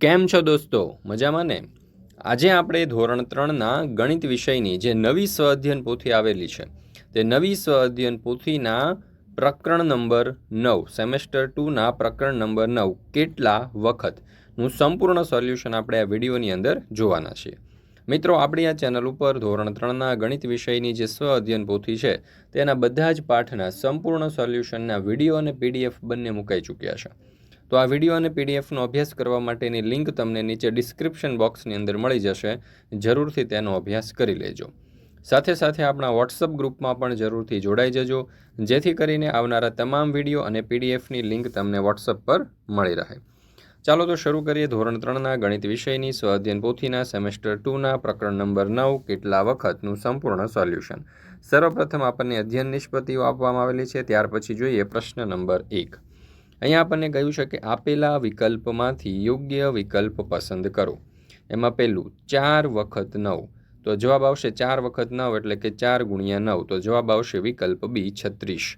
કેમ છો દોસ્તો? મજામાં ને? આજે આપણે ધોરણ ત્રણના ગણિત વિષયની જે નવી સ્વ અધ્યયન પોથી આવેલી છે, તે નવી સ્વ અધ્યયન પોથીના પ્રકરણ નંબર નવ, સેમેસ્ટર ટુના પ્રકરણ નંબર નવ, કેટલા વખતનું સંપૂર્ણ સોલ્યુશન આપણે આ વિડીયોની અંદર જોવાના છીએ. મિત્રો, આપણી આ ચેનલ ઉપર ધોરણ ત્રણના ગણિત વિષયની જે સ્વ અધ્યયન પોથી છે, તેના બધા જ પાઠના સંપૂર્ણ સોલ્યુશનના વીડિયો અને પીડીએફ બંને મુકાઈ ચૂક્યા છે. તો આ વીડિયો અને પીડીએફનો અભ્યાસ કરવા માટેની લિંક તમને નીચે ડિસ્ક્રિપ્શન બોક્સની અંદર મળી જશે. જરૂરથી તેનો અભ્યાસ કરી લેજો. સાથે સાથે આપણા વોટ્સઅપ ગ્રુપમાં પણ જરૂરથી જોડાઈ જજો, જેથી કરીને આવનારા તમામ વીડિયો અને પીડીએફની લિંક તમને વોટ્સઅપ પર મળી રહે. ચાલો તો શરૂ કરીએ ધોરણ ત્રણના ગણિત વિષયની. સ્વાધ્યન પોથીના, સેમેસ્ટર ટુના, પ્રકરણ નંબર નવ, કેટલા વખતનું સંપૂર્ણ સોલ્યુશન? સર્વપ્રથમ આપણને અધ્યયન નિષ્પત્તિઓ આપવામાં આવેલી છે. ત્યાર પછી જોઈએ પ્રશ્ન નંબર એક. અહીંયા આપણને કહ્યું છે કે આપેલા વિકલ્પમાંથી યોગ્ય વિકલ્પ પસંદ કરો. એમાં પહેલું, ચાર વખત નવ. તો જવાબ આવશે ચાર વખત નવ એટલે કે ચાર ગુણ્યા નવ. તો જવાબ આવશે વિકલ્પ બી છત્રીસ.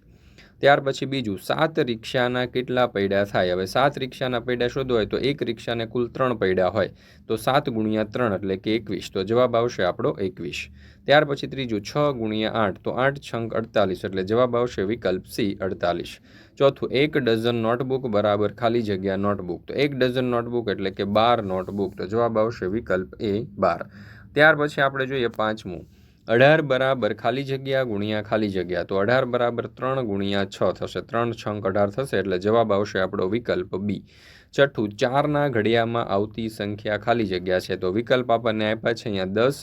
ત્યાર પછી બીજું, સાત રિક્ષાના કેટલા પૈડા થાય? હવે સાત રિક્ષાના પૈડા શોધો હોય તો એક રિક્ષાને કુલ ત્રણ પૈડા હોય. તો સાત ગુણ્યા ત્રણ એટલે કે એકવીસ. તો જવાબ આવશે આપણો એકવીસ. ત્યાર પછી ત્રીજું, છ ગુણ્યા આઠ. તો આઠ છંક અડતાલીસ એટલે જવાબ આવશે વિકલ્પ સી, અડતાલીસ. ચોથું, એક ડઝન નોટબુક બરાબર ખાલી જગ્યા નોટબુક. તો એક ડઝન નોટબુક એટલે કે બાર નોટબુક. તો જવાબ આવશે વિકલ્પ એ બાર. ત્યાર પછી આપણે જોઈએ પાંચમું. અઢાર બરાબર ખાલી જગ્યા ગુણ્યા ખાલી જગ્યા. તો અઢાર બરાબર ત્રણ ગુણ્યા છ થશે. ત્રણ છંક અઢાર થશે એટલે જવાબ આવશે આપણો વિકલ્પ બી. છઠ્ઠું, ચારના ઘડિયામાં આવતી સંખ્યા ખાલી જગ્યા છે. તો વિકલ્પ આપણને આપ્યા છે અહીંયા દસ,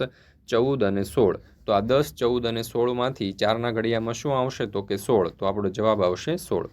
ચૌદ અને સોળ. તો આ દસ, ચૌદ અને સોળમાંથી ચારના ઘડિયામાં શું આવશે? તો કે સોળ. તો આપણો જવાબ આવશે સોળ.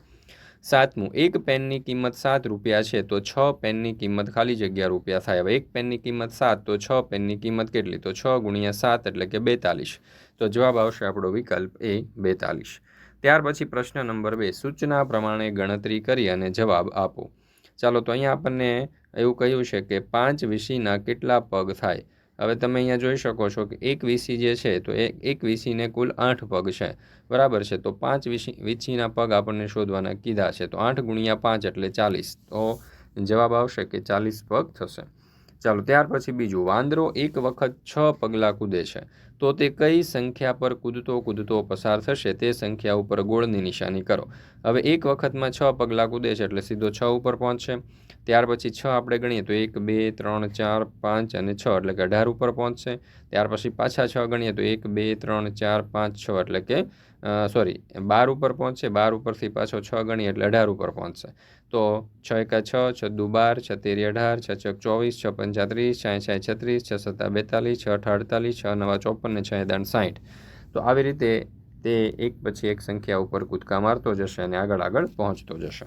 સાતમું, એક પેનની કિંમત સાત રૂપિયા છે, તો છ પેનની કિંમત ખાલી જગ્યા રૂપિયા થાય. હવે એક પેનની કિંમત સાત, તો છ પેનની કિંમત કેટલી? તો છ ગુણ્યા સાત એટલે કે બેતાલીસ. તો જવાબ આવશે આપણો વિકલ્પ એ, બેતાલીસ. ત્યાર પછી પ્રશ્ન નંબર બે, સૂચના પ્રમાણે ગણતરી કરી અને જવાબ આપો. ચાલો, તો અહીંયા આપણને એવું કહ્યું છે કે પાંચ વિષયના કેટલા પગ થાય? હવે તમે અહીંયા જોઈ શકો છો કે એક વીસી જે છે, તો એ એક વીસીને કુલ આઠ પગ છે. બરાબર છે? તો પાંચ વીસી વીસીના પગ આપણને શોધવાના કીધા છે. તો આઠ ગુણ્યા પાંચ એટલે ચાલીસ. તો જવાબ આવશે કે ચાલીસ પગ થશે. ચાલો, ત્યાર પછી બીજું. વાંદરો એક વખત છ પગલાં કૂદે છે. તો તે કઈ સંખ્યા પર કૂદતો કૂદતો પસાર થશે તે સંખ્યા ઉપર ગોળની નિશાની કરો. હવે એક વખતમાં છ પગલાં કૂદે છે એટલે સીધો છ ઉપર પહોંચશે. ત્યાર પછી છ આપણે ગણીએ તો એક, બે, ત્રણ, ચાર, પાંચ અને છ એટલે કે અઢાર ઉપર પહોંચશે. ત્યાર પછી પાછા છ ગણીએ તો એક, બે, ત્રણ, ચાર, પાંચ, છ એટલે કે સોરી બાર ઉપર પહોંચશે, બાર ઉપરથી પાછો છ ગણીએ એટલે અઢાર ઉપર પહોંચશે. તો છ એકા છ છ દુ બાર, છ તેરી અઢાર, છ છ ચોવીસ, છ પંચાત્રીસ છ છ છત્રીસ, છ સત્તા બેતાલીસ, છ અઠ અડતાલીસ, છ નવા ચોપન ને છ દાણ સાઠ તો આવી રીતે તે એક પછી એક સંખ્યા ઉપર કૂદકા મારતો જશે અને આગળ આગળ પહોંચતો જશે.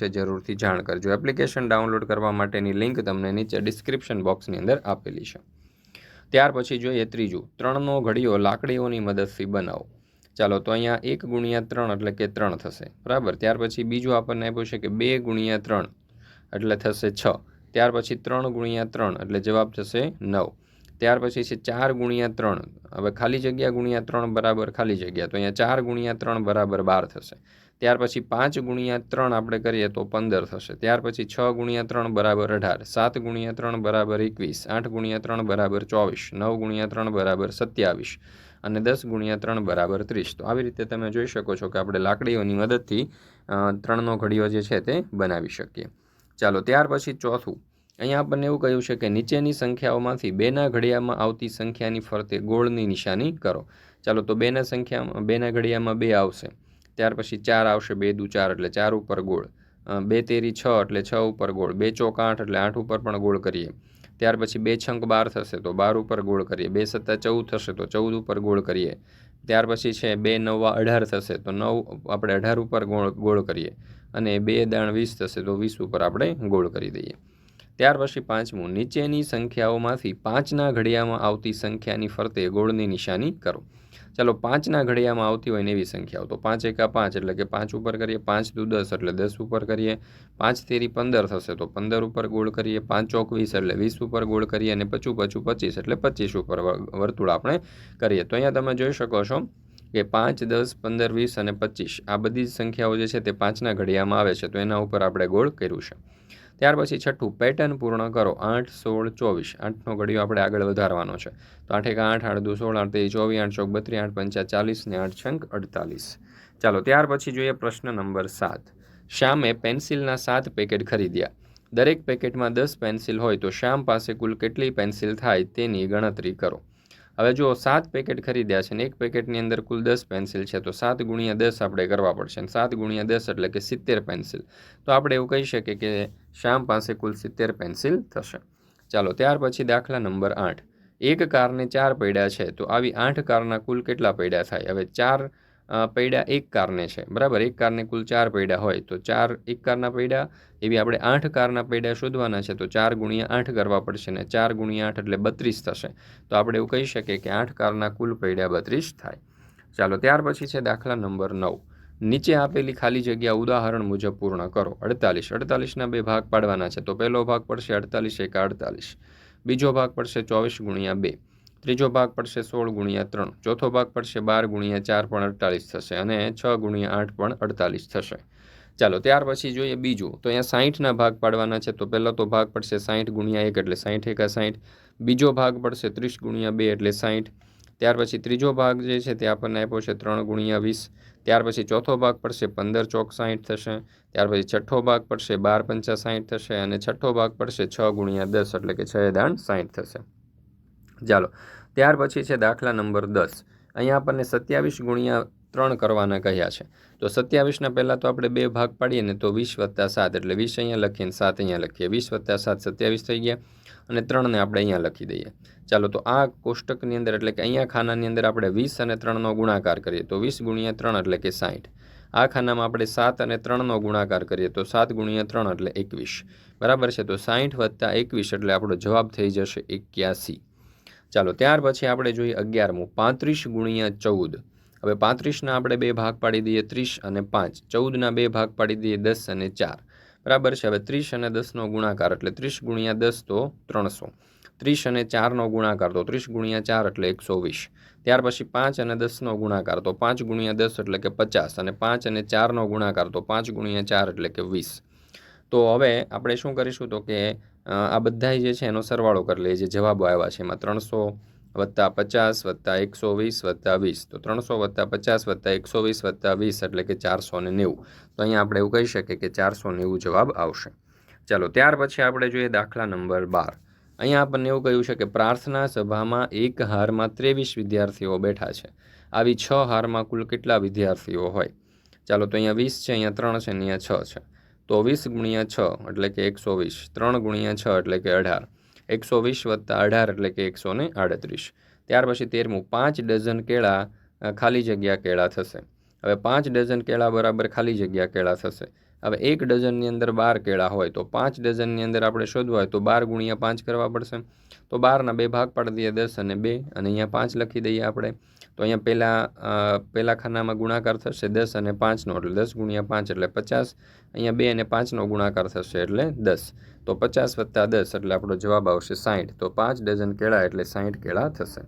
જરૂરથી જાણ કરજો. એપ્લિકેશન ડાઉનલોડ કરવા માટેની લિંક તમને નીચે ડિસ્ક્રિપ્શન બોક્સની અંદર આપેલી છે. ત્યાર પછી જોઈએ ત્રીજું. ત્રણનો ઘડીઓ લાકડીઓની મદદથી બનાવો. ચાલો, તો અહીંયા એક ગુણ્યા ત્રણ એટલે કે ત્રણ થશે. બરાબર? ત્યાર પછી બીજું આપણને આપ્યું છે કે બે ગુણ્યા ત્રણ એટલે થશે છ. ત્યાર પછી ત્રણ ગુણ્યા ત્રણ એટલે જવાબ થશે નવ. ત્યાર પછી છે ચાર ગુણ્યા ત્રણ. હવે ખાલી જગ્યા ગુણ્યા ત્રણ બરાબર ખાલી જગ્યા. તો અહીંયા ચાર ગુણ્યા ત્રણ બરાબર બાર થશે. ત્યાર પછી પાંચ ગુણ્યા ત્રણ આપણે કરીએ તો પંદર થશે. ત્યાર પછી છ ગુણ્યા ત્રણ બરાબર અઢાર, સાત ગુણ્યા ત્રણ બરાબર એકવીસ, આઠ ગુણ્યા ત્રણ બરાબર ચોવીસ, નવ ગુણ્યા ત્રણ બરાબર સત્યાવીસ અને દસ ગુણ્યા ત્રણ બરાબર ત્રીસ. તો આવી રીતે તમે જોઈ શકો છો કે આપણે લાકડીઓની મદદથી ત્રણનો ઘડીઓ જે છે તે બનાવી શકીએ. ચાલો, ત્યાર પછી ચોથું. અહીંયા આપણને એવું કહ્યું છે કે નીચેની સંખ્યાઓમાંથી બેના ઘડિયામાં આવતી સંખ્યાની ફરતે ગોળની નિશાની કરો. ચાલો, તો બેના સંખ્યામાં બેના ઘડિયામાં બે આવશે. ત્યાર પછી ચાર આવશે, બે દુ ચાર એટલે ચાર ઉપર ગોળ. બે તેરી છ એટલે છ ઉપર ગોળ. બે ચોક આઠ એટલે આઠ ઉપર પણ ગોળ કરીએ. ત્યાર પછી બે છંક બાર થશે તો બાર ઉપર ગોળ કરીએ. બે સત્તા ચૌદ થશે તો ચૌદ ઉપર ગોળ કરીએ. ત્યાર પછી છે બે નવા અઢાર થશે તો નવ આપણે અઢાર ઉપર ગોળ ગોળ કરીએ. અને બે દાણ વીસ થશે તો વીસ ઉપર આપણે ગોળ કરી દઈએ. ત્યાર પછી પાંચમું, નીચેની સંખ્યાઓમાંથી પાંચના ઘડિયામાં આવતી સંખ્યાની ફરતે ગોળની નિશાની કરો. ચાલો પાંચના ઘડિયામાં આવતી હોય ને એવી સંખ્યાઓ. તો પાંચ એકા પાંચ એટલે કે પાંચ ઉપર કરીએ, પાંચ દુ દસ એટલે દસ ઉપર કરીએ, પાંચ તેરી પંદર થશે તો પંદર ઉપર ગોળ કરીએ, પાંચ ચોક વીસ એટલે વીસ ઉપર ગોળ કરીએ અને પચું પચું પચીસ એટલે પચીસ ઉપર વર્તુળ આપણે કરીએ. તો અહીંયા તમે જોઈ શકો છો કે પાંચ, દસ, પંદર, વીસ અને પચીસ આ બધી જ સંખ્યાઓ જે છે તે પાંચના ઘડિયામાં આવે છે. તો એના ઉપર આપણે ગોળ કર્યું છે. ત્યાર પછી છઠ્ઠું પેટર્ન પૂર્ણ કરો. આઠ, સોળ, ચોવીસ. આઠનો ઘડિયો આપણે આગળ વધારવાનો છે. તો આઠ એક આઠ આઠ દુ સોળ, આઠ તેરી, ચોવીસ, આઠ ચોક બત્રીસ, આઠ પંચા ચાલીસ ને આઠ છંક અડતાલીસ. ચાલો, ત્યાર પછી જોઈએ પ્રશ્ન નંબર સાત. શ્યામે પેન્સિલના સાત પેકેટ ખરીદ્યા. દરેક પેકેટમાં દસ પેન્સિલ હોય તો શ્યામ પાસે કુલ કેટલી પેન્સિલ થાય તેની ગણતરી કરો. હવે જો સાત પેકેટ ખરીદ્યા છે ને એક પેકેટની અંદર કુલ દસ પેન્સિલ છે, તો સાત ગુણ્યા દસ આપણે કરવા પડશે સાત ગુણ્યા દસ એટલે કે સિત્તેર પેન્સિલ. તો આપણે એવું કહી શકીએ કે શ્યામ પાસે કુલ સિત્તેર પેન્સિલ થશે. ચાલો, ત્યાર પછી દાખલા નંબર આઠ. એક કારને ચાર પૈડા છે, તો આવી આઠ કારના કુલ કેટલા પૈડા થાય? હવે ચાર પૈડા એક કારને છે. બરાબર? એક કારને કુલ ચાર પૈડા હોય. તો ચાર એક કારના પૈડા એવી આપણે આઠ કારના પૈડા શોધવાના છે. તો ચાર ગુણ્યા આઠ કરવા પડશે ને ચાર ગુણ્યા આઠ એટલે બત્રીસ થશે. તો આપણે એવું કહી શકીએ કે આઠ કારના કુલ પૈડા બત્રીસ થાય. ચાલો, ત્યાર પછી છે દાખલા નંબર નવ. નીચે આપેલી ખાલી જગ્યા ઉદાહરણ મુજબ પૂર્ણ કરો. અડતાલીસ. અડતાલીસના બે ભાગ પાડવાના છે. તો પહેલો ભાગ પડશે અડતાલીસ એક અડતાલીસ બીજો ભાગ પડશે ચોવીસ ગુણ્યા બે. ત્રીજો ભાગ પડશે સોળ ગુણ્યા ત્રણ. ચોથો ભાગ પડશે બાર ગુણ્યા ચાર પણ અડતાલીસ થશે અને છ ગુણ્યા આઠ પણ અડતાલીસ થશે. ચાલો, ત્યાર પછી જોઈએ બીજું. તો અહીંયા સાહીઠના ભાગ પાડવાના છે. તો પહેલો તો ભાગ પડશે સાહીઠ ગુણ્યા એક એટલે સાહીઠ એકા સાહીઠ. બીજો ભાગ પડશે ત્રીસ ગુણ્યા બે એટલે સાહીઠ. ત્યાર પછી ત્રીજો ભાગ જે છે તે આપણને આપ્યો છે ત્રણ ગુણ્યા વીસ. ત્યાર પછી ચોથો ભાગ પડશે પંદર ચોક સાહીઠ થશે. ત્યાર પછી છઠ્ઠો ભાગ પડશે બાર પંચા સાહીઠ થશે અને છઠ્ઠો ભાગ પડશે છ ગુણ્યા દસ એટલે કે છ દાણ સાહીઠ થશે. ચાલો, ત્યાર પછી છે દાખલા નંબર દસ. અહીંયા આપણને સત્યાવીસ ગુણ્યા ત્રણ કરવાના કહ્યા છે. તો સત્યાવીસના પહેલાં તો આપણે બે ભાગ પાડીએ ને તો વીસ વત્તા સાત, એટલે વીસ અહીંયા લખીએ ને સાત અહીંયા લખીએ. વીસ વત્તા સાત સત્યાવીસ થઈ ગયા અને ત્રણને આપણે અહીંયા લખી દઈએ. ચાલો, તો આ કોષ્ટકની અંદર એટલે કે અહીંયા ખાનાની અંદર આપણે વીસ અને ત્રણનો ગુણાકાર કરીએ. તો વીસ ગુણ્યા ત્રણ એટલે કે સાઠ. આ ખાનામાં આપણે સાત અને ત્રણનો ગુણાકાર કરીએ તો સાત ગુણ્યા ત્રણ એટલે એકવીસ. બરાબર છે? તો સાઠ વત્તા એકવીસ એટલે આપણો જવાબ થઈ જશે એક્યાસી. ચાલો, ત્યાર પછી આપણે જોઈએ અગિયારમું. પાંત્રીસ ગુણ્યા ચૌદ. હવે પાંત્રીસના આપણે બે ભાગ પાડી દઈએ ત્રીસ અને પાંચ. ચૌદના બે ભાગ પાડી દઈએ દસ અને ચાર. બરાબર છે? હવે ત્રીસ અને દસનો ગુણાકાર, એટલે ત્રીસ ગુણ્યા દસ તો ત્રણસો. ત્રીસ અને ચારનો ગુણાકાર, તો ત્રીસ ગુણ્યા ચાર, એટલે એકસો વીસ. ત્યાર પછી પાંચ અને દસનો ગુણાકાર, તો પાંચ ગુણ્યા દસ, એટલે કે પચાસ. અને પાંચ અને ચારનો ગુણાકાર, તો પાંચ ગુણ્યા ચાર, એટલે કે વીસ. તો હવે આપણે શું કરીશું તો કે આ બધા જે છે એનો સરવાળો કરી લઈએ જે જવાબો આવ્યા છે. એમાં ત્રણસો વત્તા પચાસ વત્તા એકસો વીસ વત્તા વીસ. તો ત્રણસો વત્તા પચાસ વત્તા એકસો વીસ વત્તા વીસ એટલે કે ચારસો ને નેવું. તો અહીંયા આપણે એવું કહી શકીએ કે ચારસો નેવું જવાબ આવશે. ચાલો, ત્યાર પછી આપણે જોઈએ દાખલા નંબર બાર. અહીંયા આપણને એવું કહ્યું છે કે પ્રાર્થના સભામાં એક હારમાં ત્રેવીસ વિદ્યાર્થીઓ બેઠા છે. આવી છ હારમાં કુલ કેટલા વિદ્યાર્થીઓ હોય? ચાલો, તો અહીંયા વીસ છે, અહીંયા ત્રણ છે અહીંયા છ છે. તો વીસ ગુણ્યા છ એટલે કે એકસો વીસ. ત્રણ ગુણ્યા છ એટલે કે અઢાર. એકસો વીસ વત્તા અઢાર એટલે કે એકસો ને આડત્રીસ. ત્યાર પછી તેરમું, પાંચ ડઝન કેળા ખાલી જગ્યા કેળા થશે. હવે પાંચ ડઝન કેળા બરાબર ખાલી જગ્યા કેળા થશે. હવે એક ડઝનની અંદર બાર કેળા હોય તો પાંચ ડઝનની અંદર આપણે શોધવા હોય તો બાર ગુણ્યા પાંચ કરવા પડશે. તો બારના બે ભાગ પાડી દઈએ દસ અને બે અને અહીંયા પાંચ લખી દઈએ આપણે. તો અહીંયા પહેલાં પહેલાં ખાનામાં ગુણાકાર થશે દસ અને પાંચનો, એટલે દસ ગુણ્યા પાંચ એટલે પચાસ. અહીંયા બે અને પાંચનો ગુણાકાર થશે એટલે દસ. તો પચાસ વત્તા દસ એટલે આપણો જવાબ આવશે સાઠ તો પાંચ ડઝન કેળા એટલે સાઠ કેળા થશે.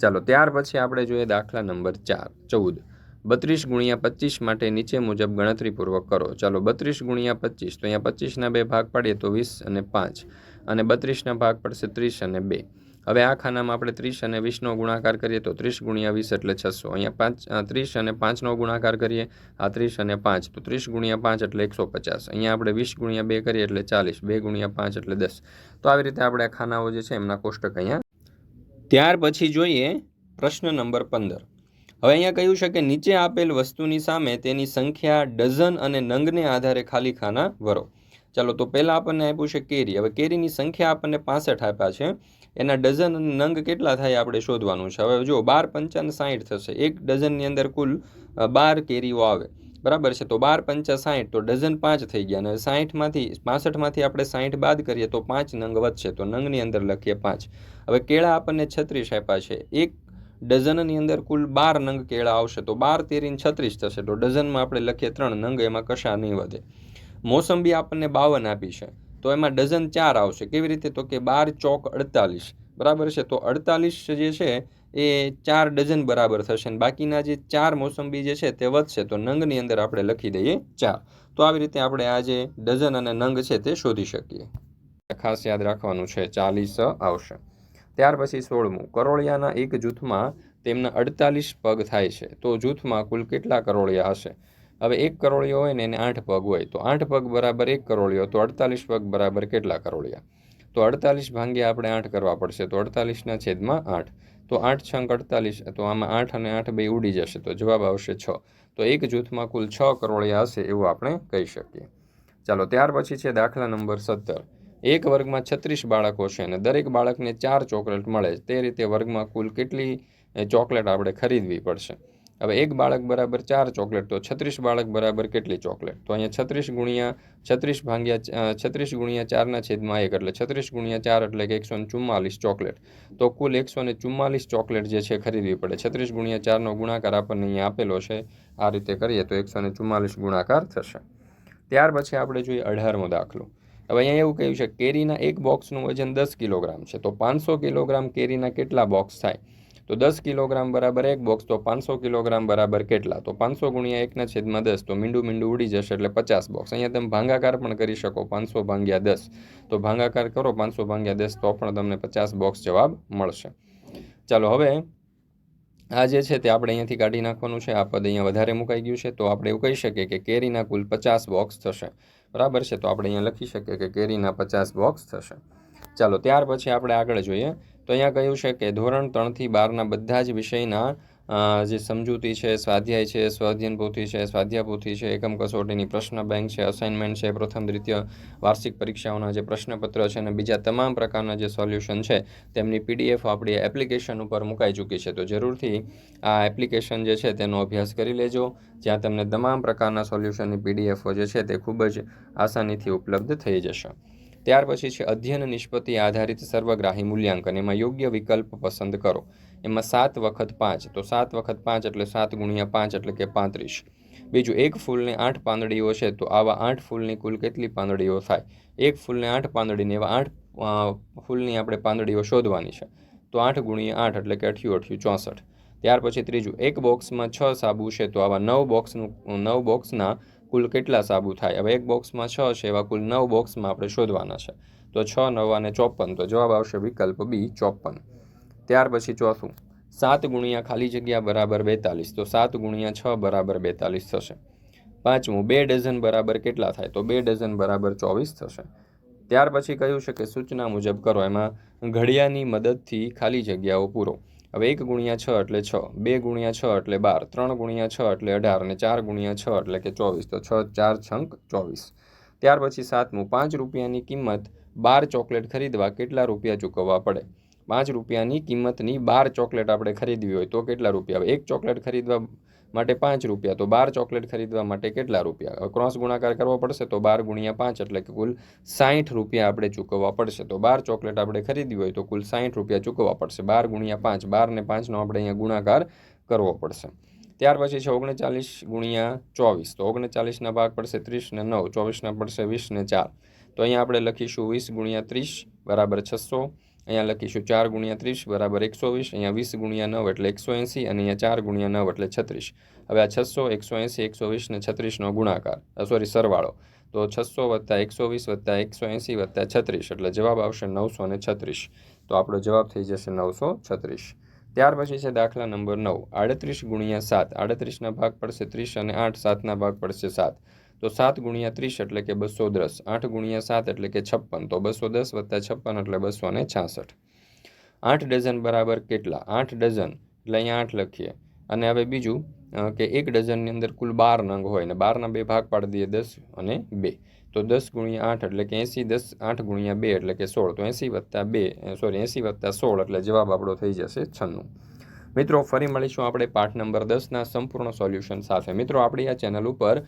ચાલો, ત્યાર પછી આપણે જોઈએ દાખલા નંબર ચાર, ચૌદ. બત્રીસ ગુણ્યા પચીસ માટે નીચે મુજબ ગણતરીપૂર્વક કરો. ચાલો, બત્રીસ ગુણ્યા પચીસ. તો અહીંયા પચીસના બે ભાગ પાડીએ તો વીસ અને પાંચ. અને બત્રીસના ભાગ પડશે ત્રીસ અને બે. હવે આ ખાનામાં આપણે ત્રીસ અને વીસનો ગુણાકાર કરીએ તો ત્રીસ ગુણ્યા વીસ એટલે છસો. અહીંયા પાંચ ત્રીસ અને પાંચનો ગુણાકાર કરીએ, આ ત્રીસ અને પાંચ. તો ત્રીસ ગુણ્યા પાંચ એટલે એકસો પચાસ. અહીંયા આપણે વીસ ગુણ્યા બે કરીએ એટલે ચાલીસ. બે ગુણ્યા પાંચ એટલે દસ. તો આવી રીતે આપણે આ ખાનાઓ જે છે એમના કોષ્ટક અહીંયા ત્યાર પછી જોઈએ પ્રશ્ન નંબર પંદર. હવે અહીંયા કહ્યું છે કે નીચે આપેલ વસ્તુની સામે તેની સંખ્યા ડઝન અને નંગને આધારે ખાલી ખાના ભરો ચાલો તો પહેલાં આપણને આપ્યું છે કેરી. હવે કેરીની સંખ્યા આપણને પાસઠ આપ્યા છે. એના ડઝન નંગ કેટલા થાય આપણે શોધવાનું છે. હવે જો બાર પંચાને સાઠ થશે. એક ડઝનની અંદર કુલ બાર કેરીઓ આવે. બરાબર છે? તો બાર પંચા સાહીઠ, તો ડઝન પાંચ થઈ ગયા. અને સાહીઠમાંથી, પાસઠમાંથી આપણે સાહીઠ બાદ કરીએ તો પાંચ નંગ વધશે. તો નંગની અંદર લખીએ પાંચ. હવે કેળા આપણને છત્રીસ આપ્યા છે. એક ડઝનની અંદર કુલ બાર નંગ કેળા આવશે. તો બાર તેરીને છત્રીસ થશે. તો ડઝનમાં આપણે લખીએ ત્રણ નંગ. એમાં કશા નહીં વધે. મોસંબી આપણને બાવન આપી છે. તો એમાં ડઝન ચાર આવશે. કેવી રીતે? તો કે બાર ચોક અડતાલીસ. બરાબર છે? તો અડતાલીસ જે છે એ ચાર ડઝન બરાબર થશે. અને બાકીના જે ચાર મોસંબી જે છે તે વધશે. તો નંગની અંદર આપણે લખી દઈએ ચાર. તો આવી રીતે આપણે આ જે ડઝન અને નંગ છે તે શોધી શકીએ. ખાસ યાદ રાખવાનું છે, ચાલીસ આવશે. ત્યાર પછી સોળમું. કરોળિયાના એક જૂથમાં તેમના અડતાલીસ પગ થાય છે. તો જૂથમાં કુલ કેટલા કરોળિયા હશે? હવે એક કરોળિયો હોય ને એને આઠ પગ હોય, તો આઠ પગ બરાબર એક કરોળિયો, તો અડતાલીસ પગ બરાબર કેટલા કરોળિયા? તો અડતાલીસ ભાંગ્યા આપણે આઠ કરવા પડશે, તો અડતાલીસના છેદમાં આઠ. તો આઠ છંક અડતાલીસ, તો આમાં આઠ અને આઠ બે ઉડી જશે, તો જવાબ આવશે છ. તો એક જૂથમાં કુલ છ કરોળિયા હશે એવું આપણે કહી શકીએ. ચાલો, ત્યાર પછી છે દાખલા નંબર સત્તર. એક વર્ગમાં છત્રીસ બાળકો છે અને દરેક બાળકને ચાર ચોકલેટ મળે, તે રીતે વર્ગમાં કુલ કેટલી ચોકલેટ આપણે ખરીદવી પડશે? હવે એક બાળક બરાબર ચાર ચોકલેટ, તો છત્રીસ બાળક બરાબર કેટલી ચોકલેટ? તો અહીંયા છત્રીસ ગુણ્યા, છત્રીસ ભાંગ્યા છત્રીસ ગુણ્યા ચારના છેદમાં એક, એટલે છત્રીસ ગુણ્યા ચાર એટલે કે એકસો ચુમ્માલીસ ચોકલેટ. તો કુલ એકસો ને ચુમ્માલીસ ચોકલેટ જે છે ખરીદવી પડે. છત્રીસ ગુણ્યા ચારનો ગુણાકાર આપણને અહીંયા આપેલો છે. આ રીતે કરીએ તો એકસો ને ચુમ્માલીસ ગુણાકાર થશે. ત્યાર પછી આપણે જોઈએ અઢારમો દાખલો. હવે અહીંયા એવું કહ્યું છે, કેરીના એક બોક્સનું વજન દસ કિલોગ્રામ છે. તો પાંચસો કિલોગ્રામ કેરીના કેટલા બોક્સ થાય? તો દસ કિલોગ્રામ બરાબર એક બોક્સ તો પાંચસો કિલોગ્રામ બરાબર કેટલા? તો પાંચસો ગુણ્યા એકના છેદમાં દસ, તો મીંડું મીંડું ઉડી જશે એટલે પચાસ બોક્સ અહીંયા તમે ભાંગાકાર પણ કરી શકો, પાંચસો ભાંગ્યા દસ. તો ભાંગાકાર કરો, પાંચસો ભાંગ્યા દસ, તો પણ તમને પચાસ બોક્સ જવાબ મળશે. ચાલો હવે, આ જે છે તે આપણે અહીંયાથી કાઢી નાખવાનું છે. આ પદ અહીંયા વધારે મુકાઈ ગયું છે. તો આપણે એવું કહી શકીએ કે કેરીના કુલ પચાસ બોક્સ થશે. બરાબર છે? તો આપણે અહીંયા લખી શકીએ કે કેરીના પચાસ બોક્સ થશે. ચાલો ત્યાર પછી આપણે આગળ જોઈએ. તો અહીંયા કહ્યું છે કે ધોરણ ત્રણથી બારના બધા જ વિષયના જે સમજૂતી છે, સ્વાધ્યાય છે, સ્વાધ્યન છે સ્વાધ્યાય છે, એકમ કસોટીની પ્રશ્ન બેંક છે અસાઇનમેન્ટ છે, પ્રથમ દ્વિતીય વાર્ષિક પરીક્ષાઓના જે પ્રશ્નપત્ર છે અને બીજા તમામ પ્રકારના જે સોલ્યુશન છે તેમની પીડીએફ આપણી એપ્લિકેશન ઉપર મુકાઈ ચૂકી છે. તો જરૂરથી આ એપ્લિકેશન જે છે તેનો અભ્યાસ કરી લેજો, જ્યાં તમને તમામ પ્રકારના સોલ્યુશનની પીડીએફો જે છે તે ખૂબ જ આસાનીથી ઉપલબ્ધ થઈ જશે. ત્યાર પછી છે અધ્યયન નિષ્પત્તિ આધારિત સર્વગ્રાહી મૂલ્યાંકન. એમાં યોગ્ય વિકલ્પ પસંદ કરો. એમાં સાત વખત પાંચ. તો સાત વખત પાંચ એટલે સાત ગુણ્યા પાંચ એટલે કે પાંત્રીસ. બીજું, એક ફૂલની આઠ પાંદડીઓ છે, તો આવા આઠ ફૂલની કુલ કેટલી પાંદડીઓ થાય? એક ફૂલને આઠ પાંદડીને એવા આઠ ફૂલની આપણે પાંદડીઓ શોધવાની છે. તો આઠ ગુણ્યા આઠ એટલે કે અઠ્યું અઠ્યું ચોસઠ. ત્યાર પછી ત્રીજું, એક બોક્સમાં છ સાબુ છે, તો આવા નવ બોક્સનું, નવ બોક્સના કુલ કેટલા સાબુ થાય? હવે એક બોક્સમાં છ છે, એવા કુલ નવ બોક્સમાં આપણે શોધવાના છે. તો છ, નવ અને ચોપન. તો જવાબ આવશે વિકલ્પ બી ચોપન. ત્યાર પછી ચોથું. સાત ગુણ્યા ખાલી જગ્યા બરાબર બેતાલીસ. તો સાત ગુણ્યા છ બરાબર બેતાલીસ થશે. પાંચમું, બે ડઝન બરાબર કેટલા થાય? તો બે ડઝન બરાબર ચોવીસ થશે. ત્યાર પછી કહ્યું છે કે સૂચના મુજબ કરો. એમાં ઘડિયાની મદદથી ખાલી જગ્યાઓ પૂરો. હવે એક ગુણ્યા છ એટલે છ, બે ગુણ્યા છ એટલે બાર, ત્રણ ગુણ્યા છ એટલે અઢાર અને ચાર ગુણ્યા છ એટલે કે ચોવીસ. તો છ ચાર છંક ચોવીસ. ત્યાર પછી સાતમું, પાંચ રૂપિયાની કિંમત બાર ચોકલેટ ખરીદવા કેટલા રૂપિયા ચૂકવવા પડે? પાંચ રૂપિયાની કિંમતની બાર ચોકલેટ આપણે ખરીદવી હોય તો કેટલા રૂપિયા? એક ચોકલેટ ખરીદવા માટે પાંચ રૂપિયા. તો બાર ચોકલેટ ખરીદવા માટે કેટલા રૂપિયા? ક્રોસ ગુણાકાર કરવો પડશે તો બાર ગુણ્યા પાંચ એટલે કે કુલ સાહીઠ રૂપિયા આપણે ચૂકવવા પડશે. તો બાર ચોકલેટ આપણે ખરીદવી હોય તો કુલ સાહીઠ રૂપિયા ચૂકવવા પડશે. બાર ગુણ્યા પાંચ, બાર ને પાંચનો આપણે અહીંયા ગુણાકાર કરવો પડશે. ત્યાર પછી છે ઓગણચાલીસ ગુણ્યા ચોવીસ. તો ઓગણચાલીસના ભાગ પડશે ત્રીસને નવ ચોવીસના પડશે વીસને ચાર. તો અહીંયા આપણે લખીશું વીસ ગુણ્યા ત્રીસ બરાબર છસો અહીંયા લખીશું ચાર ગુણ્યા ત્રીસ બરાબર એકસો વીસ, અહીંયા વીસ ગુણ્યા નવ એટલે એકસો એંસી અને અહીંયા ચાર ગુણ્યા નવ એટલે છત્રીસ. હવે આ છસો, એકસો એંસી, એકસો વીસ ને છત્રીસનો ગુણાકાર. સોરી સરવાળો. તો છસો વત્તા એકસો વીસ વત્તા એકસો એંસી વત્તા છત્રીસ એટલે જવાબ આવશે નવસો ને છત્રીસ. તો આપણો જવાબ થઈ જશે નવસો છત્રીસ. ત્યાર પછી છે દાખલા નંબર નવ. આડત્રીસ ગુણ્યા સાત. આડત્રીસના ભાગ પડશે ત્રીસ અને આઠ. સાતના ભાગ પડશે સાત. તો સાત ગુણ્યા ત્રીસ એટલે કે બસો દસ. આઠ ગુણ્યા સાત એટલે કે છપ્પન. તો બસો દસ વત્તા છપ્પન એટલે બસો ને છાસઠ. આઠ ડઝન બરાબર કેટલા? આઠ ડઝન. એટલે અહીંયા આઠ લખીએ. અને હવે બીજું કે એક ડઝનની અંદર કુલ બાર નંગ હોય ને બારના બે ભાગ પાડી દઈએ દસ અને બે. તો દસ ગુણ્યા આઠ એટલે કે એંસી, દસ આઠ ગુણ્યા બે એટલે કે સોળ. તો એંસી વત્તા બે સોરી, એંસી વત્તા સોળ એટલે જવાબ આપણો થઈ જશે છન્નું. મિત્રો, ફરી મળીશું આપણે પાઠ નંબર દસના સંપૂર્ણ સોલ્યુશન સાથે. મિત્રો, આપણી આ ચેનલ ઉપર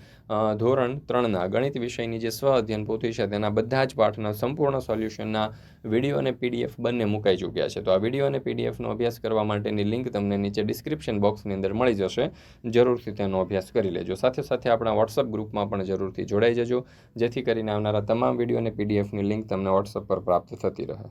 ધોરણ ત્રણના ગણિત વિષયની જે સ્વ અધ્યયન પોથી છે, તેના બધા જ પાઠના સંપૂર્ણ સોલ્યુશનના વીડિયો અને પીડીએફ બંને મુકાઈ ચૂક્યા છે. તો આ વીડિયો અને પીડીએફનો અભ્યાસ કરવા માટેની લિંક તમને નીચે ડિસ્ક્રિપ્શન બોક્સની અંદર મળી જશે. જરૂરથી તેનો અભ્યાસ કરી લેજો. સાથે સાથે આપણા વોટ્સઅપ ગ્રુપમાં પણ જરૂરથી જોડાઈ જજો. જેથી કરીને આવનારા તમામ વીડિયો અને પીડીએફની લિંક તમને વોટ્સઅપ પર પ્રાપ્ત થતી રહે.